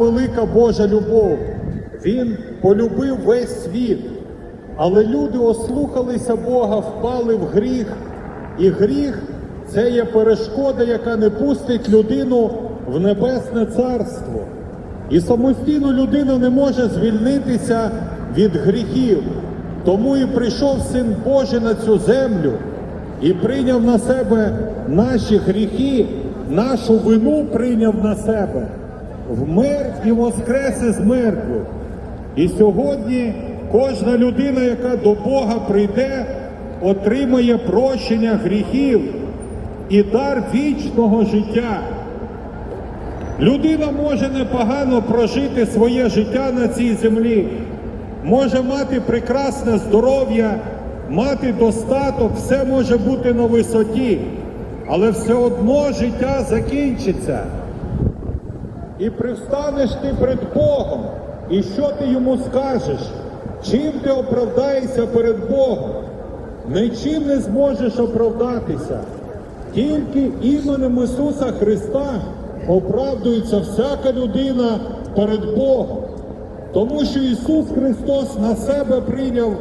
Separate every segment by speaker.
Speaker 1: велика Божа любов. Він полюбив весь світ. Але люди ослухалися Бога, впали в гріх. І гріх це є перешкода, яка не пустить людину в небесне царство. І самостійно людина не може звільнитися від гріхів. Тому і прийшов Син Божий на цю землю і прийняв на себе наші гріхи, нашу вину прийняв на себе, вмер і воскрес із мертвих. І сьогодні кожна людина, яка до Бога прийде, отримає прощення гріхів і дар вічного життя. Людина може непогано прожити своє життя на цій землі, може мати прекрасне здоров'я, мати достаток, все може бути на висоті, але все одно життя закінчиться. І привстанеш ти перед Богом, і що ти йому скажеш? Чим ти оправдаєшся перед Богом? Нічим не зможеш оправдатися. Тільки іменем Ісуса Христа оправдується всяка людина перед Богом. Тому що Ісус Христос на себе прийняв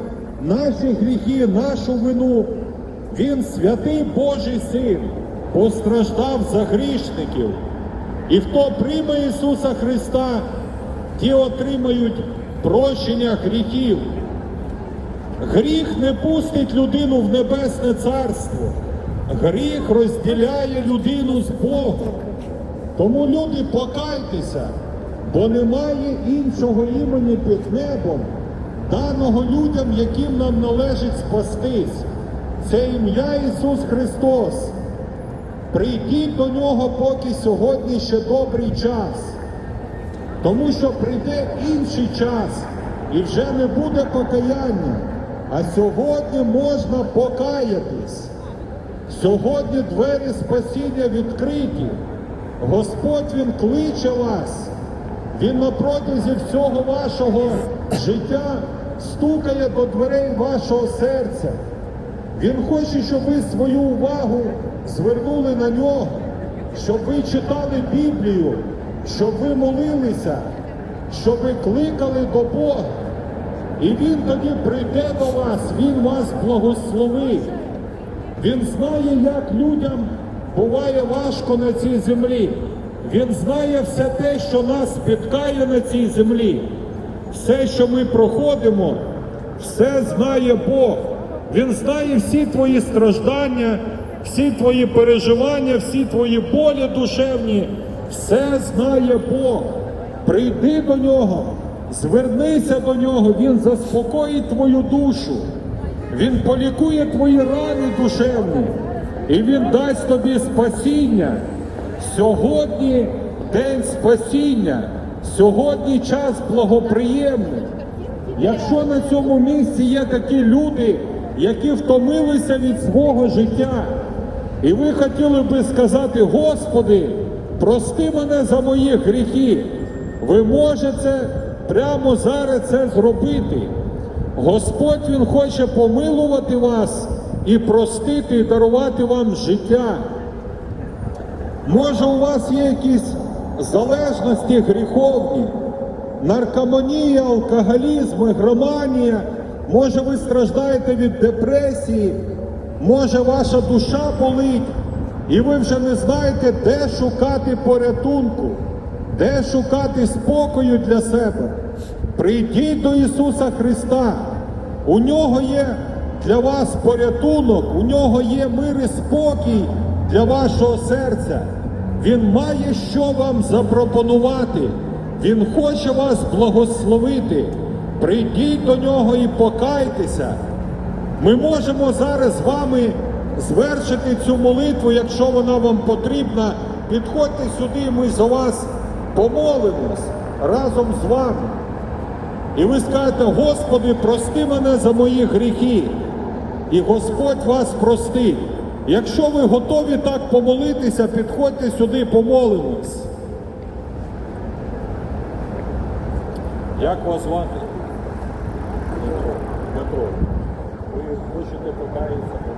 Speaker 1: наші гріхи, нашу вину. Він святий Божий Син, постраждав за грішників. І хто прийме Ісуса Христа, ті отримають прощення гріхів. Гріх не пустить людину в небесне царство. Гріх розділяє людину з Богом. Тому люди покайтеся, бо немає іншого імені під небом, даного людям, яким нам належить спастись. Це ім'я Ісус Христос. Прийдіть до нього, поки сьогодні ще добрий час. Тому що прийде інший час і вже не буде покаяння. А сьогодні можна покаятись. Сьогодні двері спасіння відкриті. Господь Він кличе вас. Він на протязі всього вашого життя стукає до дверей вашого серця. Він хоче, щоб ви свою увагу звернули на нього, щоб ви читали Біблію, щоб ви молилися, щоб ви кликали до Бога. І Він тоді прийде до вас, Він вас благословить. Він знає, як людям буває важко на цій землі. Він знає все те, що нас спіткає на цій землі. Все, що ми проходимо, все знає Бог. Він знає всі твої страждання, всі твої переживання, всі твої болі душевні. Все знає Бог. Прийди до нього, звернися до нього, Він заспокоїть твою душу. Він полікує твої рани душевні, і Він дасть тобі спасіння. Сьогодні день спасіння, сьогодні час благоприємний. Якщо на цьому місці є такі люди, які втомилися від свого життя, і ви хотіли би сказати, Господи, прости мене за мої гріхи, ви можете прямо зараз це зробити. Господь Він хоче помилувати вас і простити, і дарувати вам життя. Може, у вас є якісь залежності гріховні, наркоманія, алкоголізм, громанія, може ви страждаєте від депресії, може ваша душа болить, і ви вже не знаєте, де шукати порятунку, де шукати спокою для себе. Прийдіть до Ісуса Христа. У нього є для вас порятунок, у нього є мир і спокій для вашого серця. Він має що вам запропонувати. Він хоче вас благословити. Прийдіть до нього і покайтеся. Ми можемо зараз з вами звершити цю молитву, якщо вона вам потрібна. Підходьте сюди, ми за вас помолимось разом з вами. І ви скажете, Господи, прости мене за мої гріхи. І Господь вас простить. Якщо ви готові так помолитися, підходьте сюди, помолимось. Як вас звати? colocar isso.